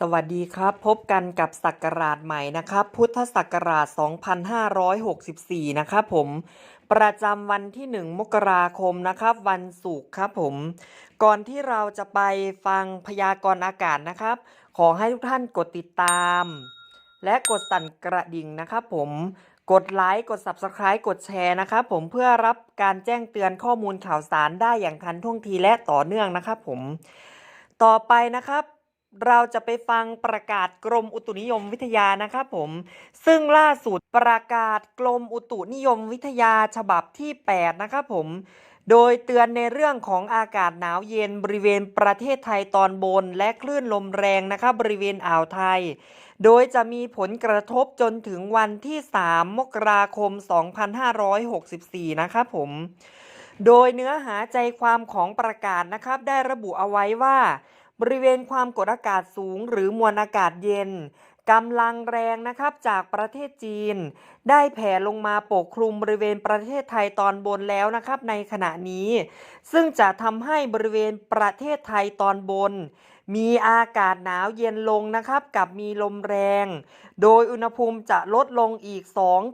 สวัสดีครับ พบกันกับศักราชใหม่นะครับ พุทธศักราช 2564 นะครับผม ประจำวันที่ 1 มกราคมนะครับ วันศุกร์ครับผม ก่อนที่เราจะไปฟังพยากรณ์อากาศนะครับ ขอให้ทุกท่านกดติดตาม และกดสั่นกระดิ่งนะครับผม กดไลค์ กด Subscribe กดแชร์นะครับผมเพื่อรับการแจ้งเตือนข้อมูลข่าวสารได้อย่างทันท่วงทีและต่อเนื่องนะครับผม ต่อไปนะครับ เราจะไปฟังประกาศกรมอุตุนิยมวิทยานะครับผม ซึ่งล่าสุดประกาศกรมอุตุนิยมวิทยาฉบับที่ 8 นะครับผม โดยเตือนในเรื่องของอากาศหนาวเย็นบริเวณประเทศไทยตอนบน และคลื่นลมแรงนะครับบริเวณอ่าวไทย โดยจะมีผลกระทบจนถึงวันที่ 3 มกราคม 2564 นะครับผม โดยเนื้อหาใจความของประกาศนะครับได้ระบุเอาไว้ว่า บริเวณความกดอากาศสูงหรือมวลอากาศเย็นกำลังแรงนะครับจากประเทศจีน ได้แผ่ลงมาปกคลุมบริเวณประเทศไทยตอนบนแล้วนะครับในขณะนี้ ซึ่งจะทำให้บริเวณประเทศไทยตอนบน มีอากาศหนาวเย็นลงนะครับกับมีลมแรง โดยอุณหภูมิจะลดลงอีก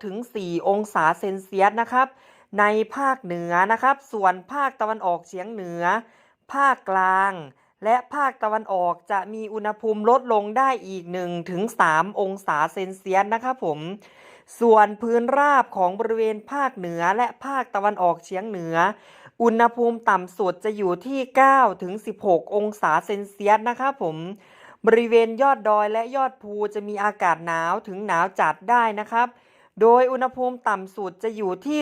2-4 องศาเซนเซียสนะครับ ในภาคเหนือนะครับ ส่วนภาคตะวันออกเฉียงเหนือ ภาคกลาง และภาคตะวันออกจะมีอุณหภูมิลดลงได้อีก 1-3 องศาเซนเซียสนะครับผม ส่วนพื้นราบของบริเวณภาคเหนือและภาคตะวันออกเฉียงเหนือ อุณหภูมิต่ำสุดจะอยู่ที่ 9-16 องศาเซนเซียสนะครับผมบริเวณยอดดอยและยอดภูจะมีอากาศหนาวถึงหนาวจัดได้นะครับ โดยอุณหภูมิต่ำสุดจะอยู่ที่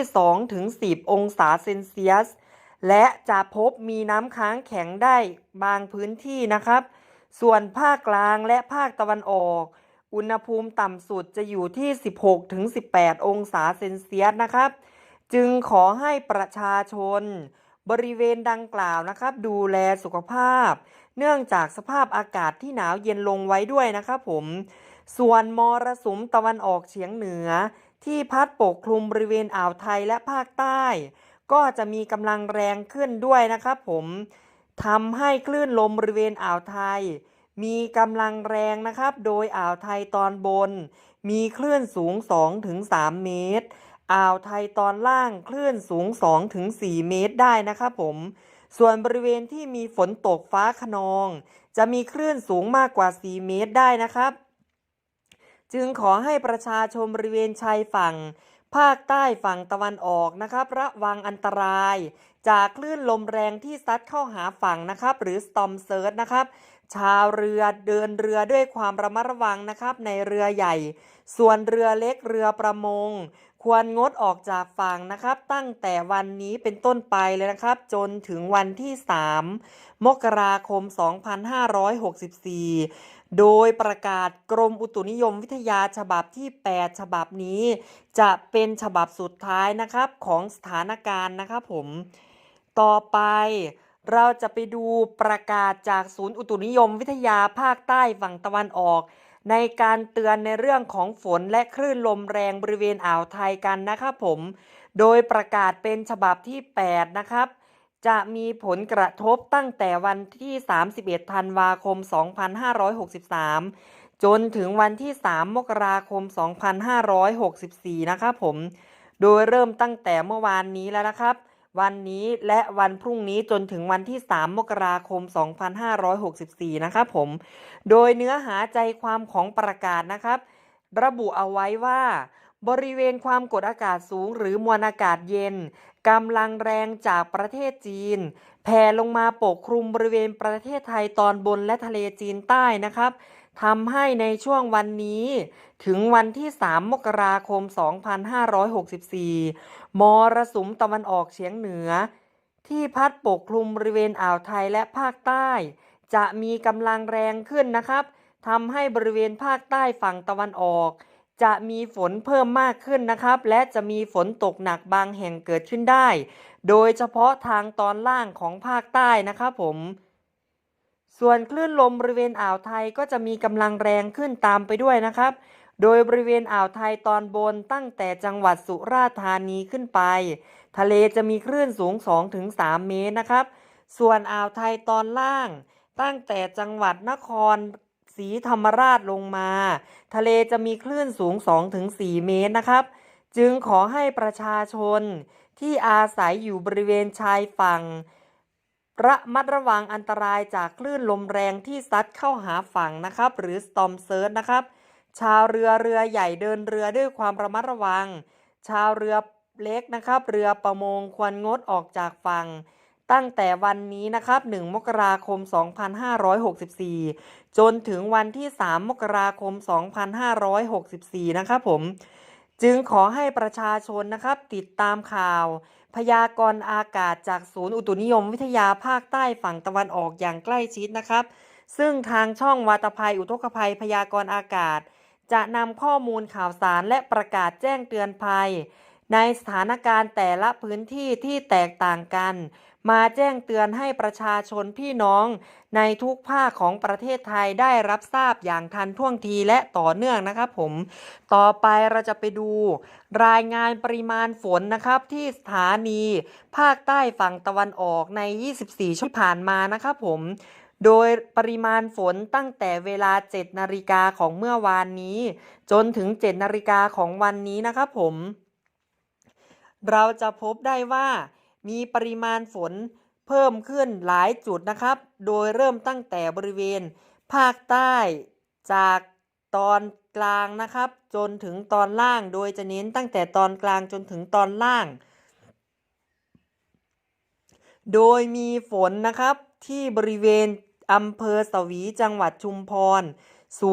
2-10 องศาเซนเซียส และจะพบมีน้ำค้างแข็งได้บางพื้นที่นะครับ ส่วนภาคกลางและภาคตะวันออก อุณหภูมิต่ำสุดจะอยู่ที่ 16-18 องศาเซนเซียสนะครับ จึงขอให้ประชาชน บริเวณดังกล่าวนะครับ ดูแลสุขภาพ เนื่องจากสภาพอากาศที่หนาวเย็นลงไว้ด้วยนะครับผม ส่วนมรสุมตะวันออกเฉียงเหนือ ที่พัดปกคลุมบริเวณอ่าวไทยและภาคใต้ ก็จะมีกำลังแรงขึ้นด้วยนะครับผมทำให้คลื่นลมบริเวณอ่าวไทย มีกำลังแรงนะครับ โดยอ่าวไทยตอนบน มีคลื่นสูง 2-3 เมตร อ่าวไทยตอนล่างคลื่นสูง 2-4 เมตรได้นะครับผม ส่วนบริเวณที่มีฝนตกฟ้าขนอง จะมีคลื่นสูงมากกว่า 4 เมตรได้นะครับ จึงขอให้ประชาชนบริเวณชายฝั่ง ภาคใต้ฝั่งตะวันออกนะครับ ระวังอันตราย จากคลื่นลมแรงที่ซัดเข้าหาฝั่งนะครับ หรือ storm surge นะครับ ชาวเรือเดินเรือด้วยความระมัดระวังนะครับ ในเรือใหญ่ ส่วนเรือเล็กเรือประมง ควรงดออกจากฝั่งนะครับ ตั้งแต่วันนี้เป็นต้นไปเลยนะครับ จนถึงวันที่ 3 มกราคม 2564 โดยประกาศกรมอุตุนิยมวิทยาฉบับที่ 8 ฉบับนี้ จะเป็นฉบับสุดท้ายนะครับของสถานการณ์นะครับผม ต่อไปเราจะไปดูประกาศจากศูนย์อุตุนิยมวิทยาภาคใต้ฝั่งตะวันออก ในการเตือนในเรื่องของฝนและคลื่นลมแรงบริเวณอ่าวไทยกันนะครับผม โดยประกาศเป็นฉบับที่ 8 นะครับ จะมีผลกระทบตั้งแต่วันที่ 31 ธันวาคม 2563 จนถึงวันที่ 3 มกราคม 2564 นะครับผม โดยเริ่มตั้งแต่เมื่อวานนี้แล้วนะครับ วันนี้และวันพรุ่งนี้จนถึงวันที่ 3 มกราคม 2564 นะครับผม โดยเนื้อหาใจความของประกาศนะครับ ระบุเอาไว้ว่า บริเวณความกดอากาศสูงหรือมวลอากาศเย็นกำลังแรงจากประเทศจีน แผ่ลงมาปกคลุมบริเวณประเทศไทยตอนบนและทะเลจีนใต้นะครับทำให้ในช่วงวันนี้ ถึงวันที่ 3 มกราคม 2564 มรสุมตะวันออกเฉียงเหนือ ที่พัดปกคลุมบริเวณอ่าวไทยและภาคใต้ จะมีกำลังแรงขึ้นนะครับทำให้บริเวณภาคใต้ฝั่งตะวันออก จะมีฝนเพิ่มมากขึ้นนะครับ และจะมีฝนตกหนักบางแห่งเกิดขึ้นได้ โดยเฉพาะทางตอนล่างของภาคใต้นะครับผม ส่วนคลื่นลมบริเวณอ่าวไทยก็จะมีกำลังแรงขึ้นตามไปด้วยนะครับ โดยบริเวณอ่าวไทยตอนบนตั้งแต่จังหวัดสุราษฎร์ธานีขึ้นไป ทะเลจะมีคลื่นสูง 2-3 เมตรนะครับ ส่วนอ่าวไทยตอนล่าง ตั้งแต่จังหวัดนคร รีธรรมราชลงมา ทะเลจะมีคลื่นสูง 2-4 เมตรนะครับ จึงขอให้ประชาชนที่อาศัยอยู่บริเวณชายฝั่ง ระมัดระวังอันตรายจากคลื่นลมแรงที่ซัดเข้าหาฝั่งนะครับ หรือ storm surge นะครับ ชาวเรือเรือใหญ่เดินเรือด้วยความระมัดระวัง ชาวเรือเล็กนะครับ เรือประมงควรงดออกจากฝั่ง ตั้งแต่วันนี้นะครับ 1 มกราคม 2564 จนถึงวันที่ 3 มกราคม 2564 นะครับผม จึงขอให้ประชาชนนะครับติดตามข่าว พยากรณ์อากาศจากศูนย์อุตุนิยมวิทยาภาคใต้ฝั่งตะวันออกอย่างใกล้ชิดนะครับ ซึ่งทางช่องวาตภัยอุทกภัยพยากรณ์อากาศ จะนำข้อมูลข่าวสารและประกาศแจ้งเตือนภัย ในสถานการณ์แต่ละพื้นที่ที่แตกต่างกัน มาแจ้งเตือนให้ประชาชนพี่น้องในทุกภาคของประเทศไทยได้รับทราบอย่างทันท่วงทีและต่อเนื่องนะครับผม ต่อไปเราจะไปดูรายงานปริมาณฝนนะครับที่สถานี ภาคใต้ฝั่งตะวันออกใน 24 ชั่วโมงผ่านมานะครับผมโดยปริมาณฝนตั้งแต่เวลา 7 นาฬิกาของเมื่อวานนี้ จนถึง 7 นาฬิกาของวันนี้นะครับผม เราจะพบได้ว่า มีปริมาณฝนเพิ่มขึ้นหลายจุดนะครับ โดยเริ่มตั้งแต่บริเวณ ภาคใต้จากตอนกลางนะครับ จนถึงตอนล่าง โดยจะเน้นตั้งแต่ตอนกลางจนถึงตอนล่าง โดยมีฝนนะครับที่บริเวณอำเภอสวีจังหวัดชุมพร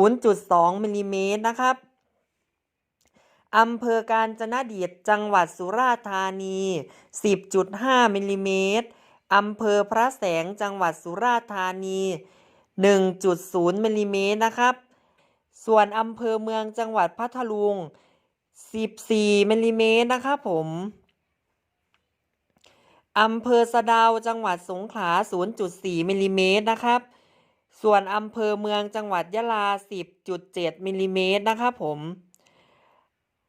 0.2มิลลิเมตรนะครับ อำเภอการจนดิตจังหวัดสุราษฎร์ธานี 10.5มิลลิเมตรอำเภอพระแสงจังหวัดสุราษฎร์ธานี 1.0มิลลิเมตรนะครับ ส่วนอำเภอเมืองจังหวัดพัทลุง 14มิลลิเมตรนะครับผมอำเภอสะดาวจังหวัดสงขลา 0.4มิลลิเมตรนะครับ ส่วนอำเภอเมืองจังหวัดยะลา 10.7มิลลิเมตรนะครับผม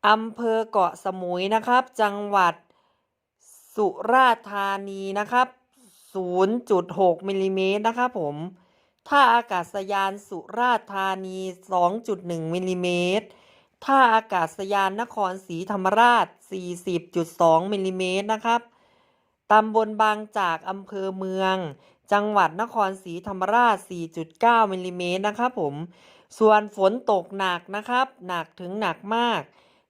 อำเภอเกาะสมุยนะครับ จังหวัดสุราษฎร์ธานีนะครับ 0.6มิลลิเมตรนะครับผมท่าอากาศยานสุราษฎร์ธานี 2.1มิลลิเมตรท่าอากาศยานนครศรีธรรมราช 40.2มิลลิเมตรนะครับตำบลบางจากอำเภอเมือง จังหวัดนครศรีธรรมราช 4.9มิลลิเมตรนะครับผม ส่วนฝนตกหนักนะครับ หนักถึงหนักมาก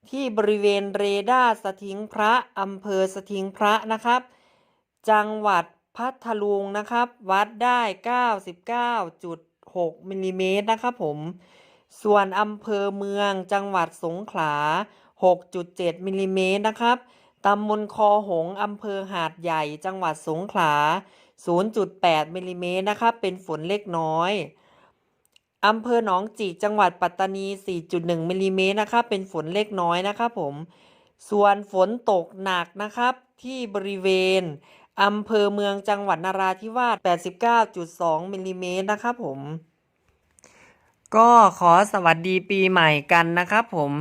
ที่บริเวณเรดาร์สถิงพระอำเภอสถิงพระนะครับ จังหวัดพัทลุงนะครับ วัดได้ 99.6มิลลิเมตรนะครับผม ส่วนอำเภอเมืองจังหวัดสงขลา 6.7มิลลิเมตรนะครับตำบลคอหงอำเภอหาดใหญ่จังหวัดสงขลา 0.8มิลลิเมตรนะครับ เป็นฝนเล็กน้อย อำเภอหนองจิกจังหวัดปัตตานี 4.1มิลลิเมตรนะครับเป็นฝนเล็กน้อยนะครับผม ส่วนฝนตกหนักนะครับ ที่บริเวณอำเภอเมืองจังหวัดนราธิวาส 89.2มิลลิเมตรนะครับผม ก็ขอสวัสดีปีใหม่กันนะครับผม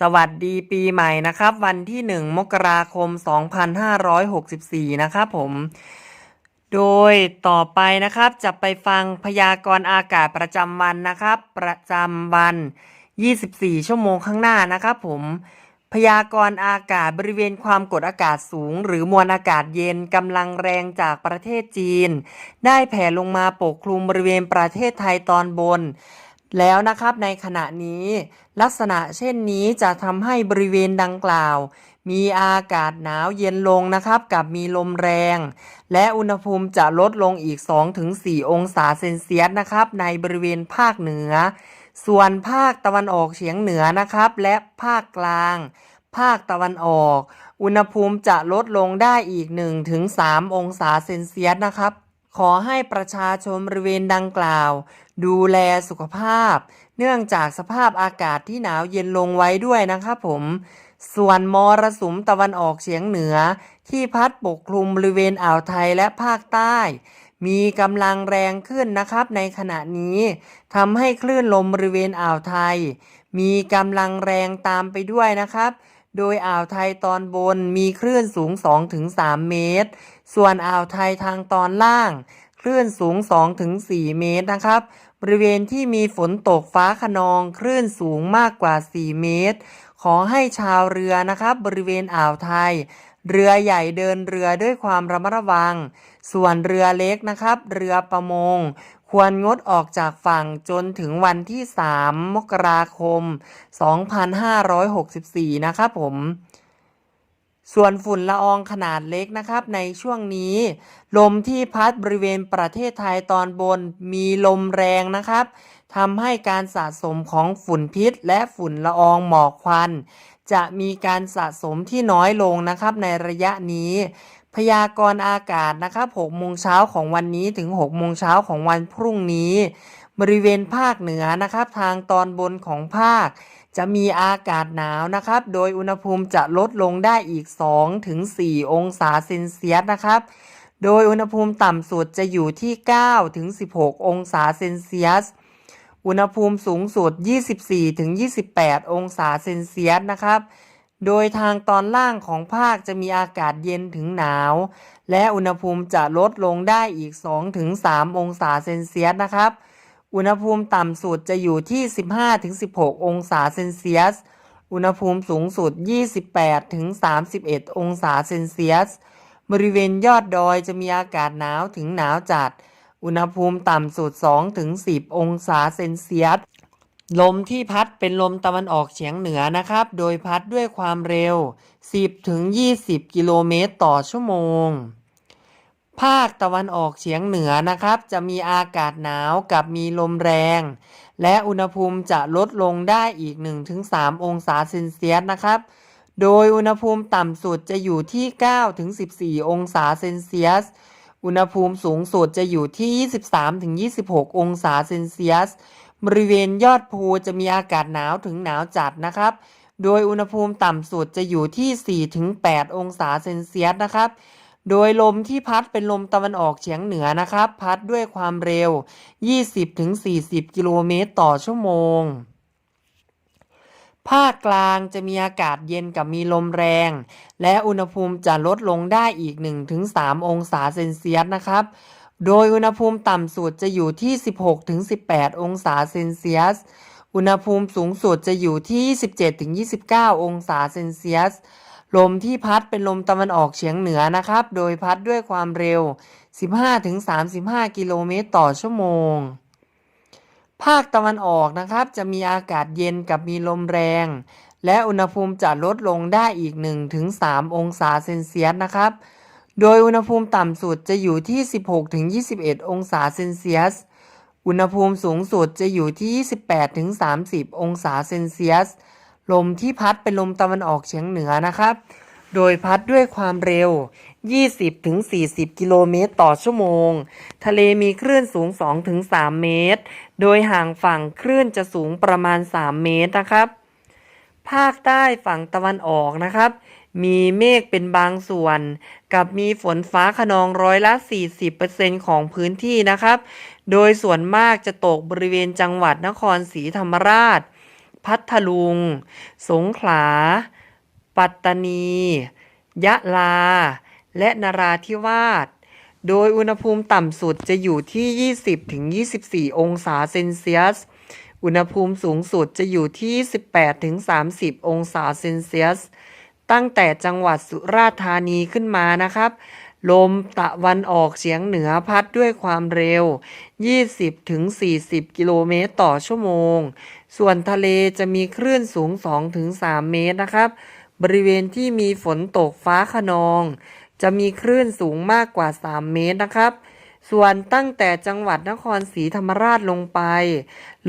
สวัสดีปีใหม่นะครับ วันที่ 1 มกราคม 2564 นะครับผม โดยต่อไปนะครับจะไปฟังพยากรณ์อากาศประจำวันนะครับ ประจำวัน 24 ชั่วโมงข้างหน้านะครับผมพยากรณ์อากาศบริเวณความกดอากาศสูง หรือมวลอากาศเย็นกำลังแรงจากประเทศจีน ได้แผ่ลงมาปกคลุมบริเวณประเทศไทยตอนบน แล้วนะครับในขณะนี้ ลักษณะเช่นนี้จะทำให้บริเวณดังกล่าว มีอากาศหนาวเย็นลงนะครับ กับมีลมแรง และอุณหภูมิจะลดลงอีก 2-4 องศาเซนเซียสนะครับ ในบริเวณภาคเหนือ ส่วนภาคตะวันออกเฉียงเหนือนะครับ และภาคกลาง ภาคตะวันออก อุณหภูมิจะลดลงได้อีก 1-3 องศาเซนเซียสนะครับขอให้ประชาชนบริเวณดังกล่าว ดูแลสุขภาพ เนื่องจากสภาพอากาศที่หนาวเย็นลงไว้ด้วยนะครับผม ส่วนมรสุมตะวันออกเฉียงเหนือ ที่พัดปกคลุมบริเวณอ่าวไทยและภาคใต้ มีกำลังแรงขึ้นนะครับ ในขณะนี้ทำให้คลื่นลมบริเวณอ่าวไทย มีกำลังแรงตามไปด้วยนะครับ โดยอ่าวไทยตอนบนมีคลื่นสูง 2-3 เมตร ส่วนอ่าวไทยทางตอนล่าง คลื่นสูง 2-4 เมตรนะครับบริเวณที่มีฝนตกฟ้าขนองคลื่นสูงมากกว่า 4 เมตร ขอให้ชาวเรือนะครับบริเวณอ่าวไทย เรือใหญ่เดินเรือด้วยความระมัดระวัง ส่วนเรือเล็กนะครับ เรือประมง ควรงดออกจากฝั่งจนถึงวันที่ 3 มกราคม 2564 นะครับผมส่วนฝุ่นละอองขนาดเล็กนะครับในช่วงนี้ ลมที่พัดบริเวณประเทศไทยตอนบนมีลมแรงนะครับ ทำให้การสะสมของฝุ่นพิษ และฝุ่นละอองหมอกควัน จะมีการสะสมที่น้อยลงนะครับในระยะนี้ พยากรณ์อากาศนะครับ6โมงเช้าของวันนี้ถึง6โมงเช้าของวันพรุ่งนี้ บริเวณภาคเหนือนะครับ ทางตอนบนของภาค จะมีอากาศหนาวนะครับ โดยอุณหภูมิจะลดลงได้อีก2ถึง4องศาเซนเซียสนะครับโดยอุณหภูมิต่ำสุดจะอยู่ที่9ถึง16 องศาเซนเซียส อุณหภูมิสูงสุด 24-28 องศาเซนเซียสนะครับ โดยทางตอนล่างของภาคจะมีอากาศเย็นถึงหนาว และอุณหภูมิจะลดลงได้อีก 2-3 องศาเซนเซียสนะครับ อุณหภูมิต่ำสุดจะอยู่ที่ 15-16 องศาเซนเซียส อุณหภูมิสูงสุด 28-31 องศาเซนเซียส บริเวณยอดดอยจะมีอากาศหนาวถึงหนาวจัด อุณหภูมิต่ำสุด2ถึง10 องศาเซนเซียส ลมที่พัดเป็นลมตะวันออกเฉียงเหนือนะครับ โดยพัดด้วยความเร็ว 10ถึง20 กิโลเมตรต่อชั่วโมง ภาคตะวันออกเฉียงเหนือนะครับ จะมีอากาศหนาวกับมีลมแรง และอุณหภูมิจะลดลงได้อีก 1-3 องศาเซนเซียสนะครับโดยอุณหภูมิต่ำสุดจะอยู่ที่ 9-14 องศาเซนเซียส อุณหภูมิสูงสุดจะอยู่ที่ 23-26 องศาเซนเซียส บริเวณยอดภูจะมีอากาศหนาวถึงหนาวจัดนะครับ โดยอุณหภูมิต่ำสุดจะอยู่ที่ 4-8 องศาเซนเซียสนะครับ โดยลมที่พัดเป็นลมตะวันออกเฉียงเหนือนะครับ พัดด้วยความเร็ว 20-40 กิโลเมตรต่อชั่วโมง ภาคกลางจะมีอากาศเย็นกับมีลมแรง และอุณหภูมิจะลดลงได้อีก 1-3 องศาเซนเซียสนะครับ โดยอุณหภูมิต่ำสุดจะอยู่ที่ 16-18 องศาเซนเซียส อุณหภูมิสูงสุดจะอยู่ที่ 17-29 องศาเซนเซียส ลมที่พัดเป็นลมตะวันออกเฉียงเหนือนะครับ โดยพัดด้วยความเร็ว 15-35 กิโลเมตรต่อชั่วโมง ภาคตะวันออกนะครับ จะมีอากาศเย็นกับมีลมแรง และอุณหภูมิจะลดลงได้อีก 1-3 องศาเซนเซียสนะครับ โดยอุณหภูมิต่ำสุดจะอยู่ที่ 16-21 องศาเซนเซียส อุณหภูมิสูงสุดจะอยู่ที่ 28-30 องศาเซนเซียส ลมที่พัดเป็นลมตะวันออกเฉียงเหนือนะครับ โดยพัดด้วยความเร็ว 20-40 กิโลเมตรต่อชั่วโมง ทะเลมีคลื่นสูง 2-3 เมตร โดยห่างฝั่งคลื่นจะสูงประมาณ 3 เมตรนะครับ ภาคใต้ฝั่งตะวันออกนะครับ มีเมฆเป็นบางส่วน กับมีฝนฟ้าขนองร้อยละ 40%ของพื้นที่นะครับ โดยส่วนมากจะตกบริเวณจังหวัดนครศรีธรรมราช พัทลุง สงขลา ปัตตานี ยะลา และนราธิวาส โดยอุณหภูมิต่ำสุดจะอยู่ที่ 20-24 องศาเซนเซียส อุณหภูมิสูงสุดจะอยู่ที่ 18-30 องศาเซนเซียส ตั้งแต่จังหวัดสุราษฎร์ธานีขึ้นมานะครับ ลมตะวันออกเฉียงเหนือพัดด้วยความเร็ว 20-40 กิโลเมตรต่อชั่วโมง ส่วนทะเลจะมีคลื่นสูง 2-3 เมตรนะครับบริเวณที่มีฝนตกฟ้าขนอง จะมีคลื่นสูงมากกว่า 3 เมตรนะครับ ส่วนตั้งแต่จังหวัดนครศรีธรรมราชลงไป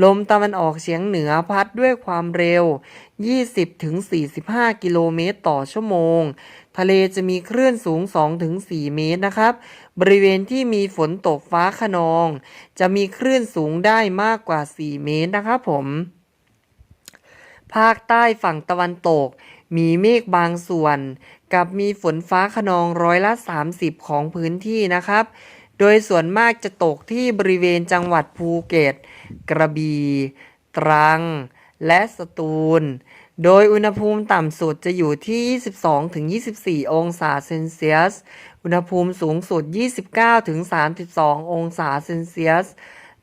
ลมตะวันออกเฉียงเหนือพัดด้วยความเร็ว 20-45 กิโลเมตรต่อชั่วโมง ทะเลจะมีคลื่นสูง 2-4 เมตรนะครับ บริเวณที่มีฝนตกฟ้าขนอง จะมีคลื่นสูงได้มากกว่า 4 เมตรนะครับผมภาคใต้ฝั่งตะวันตก มีเมฆบางส่วน กับมีฝนฟ้าขนองร้อยละ 30 ของพื้นที่นะครับ โดยส่วนมากจะตกที่บริเวณจังหวัดภูเก็ต กระบี่ ตรัง และสตูล โดยอุณหภูมิต่ำสุดจะอยู่ที่ 22-24 องศาเซนเซียส อุณหภูมิสูงสุด 29-32 องศาเซนเซียส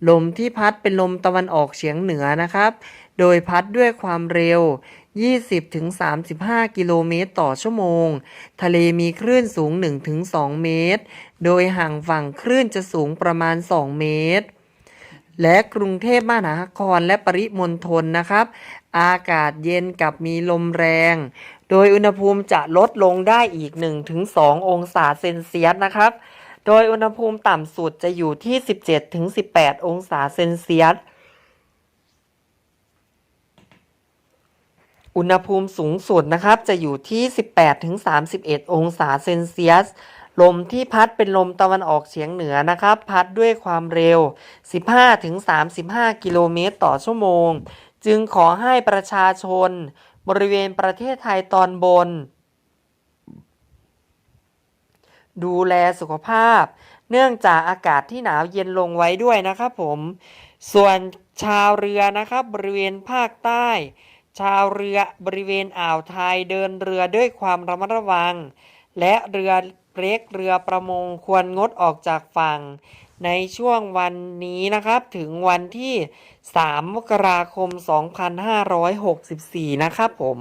ลมที่พัดเป็นลมตะวันออกเฉียงเหนือนะครับ โดยพัดด้วยความเร็ว 20-35 กิโลเมตรต่อชั่วโมง ทะเลมีคลื่นสูง 1-2 เมตร โดยห่างฝั่งคลื่นจะสูงประมาณ 2 เมตร และกรุงเทพมหานครและปริมณฑลนะครับ อากาศเย็นกับมีลมแรง โดยอุณหภูมิจะลดลงได้อีก 1-2 องศาเซนเซียสนะครับ โดยอุณหภูมิต่ำสุดจะอยู่ที่ 17-18 องศาเซนเซียส อุณหภูมิสูงสุดนะครับ จะอยู่ที่ 18-31 องศาเซนเซียส ลมที่พัดเป็นลมตะวันออกเฉียงเหนือนะครับ พัดด้วยความเร็ว 15-35 กิโลเมตรต่อชั่วโมง จึงขอให้ประชาชน บริเวณประเทศไทยตอนบน ดูแลสุขภาพ เนื่องจากอากาศที่หนาวเย็นลงไว้ด้วยนะครับผม ส่วนชาวเรือนะครับบริเวณภาคใต้ ชาวเรือบริเวณอ่าวไทยเดินเรือด้วยความระมัดระวัง และเรือเล็กเรือประมงควรงดออกจากฝั่ง ในช่วงวันนี้นะครับถึงวันที่ 3 มกราคม 2564 นะครับผม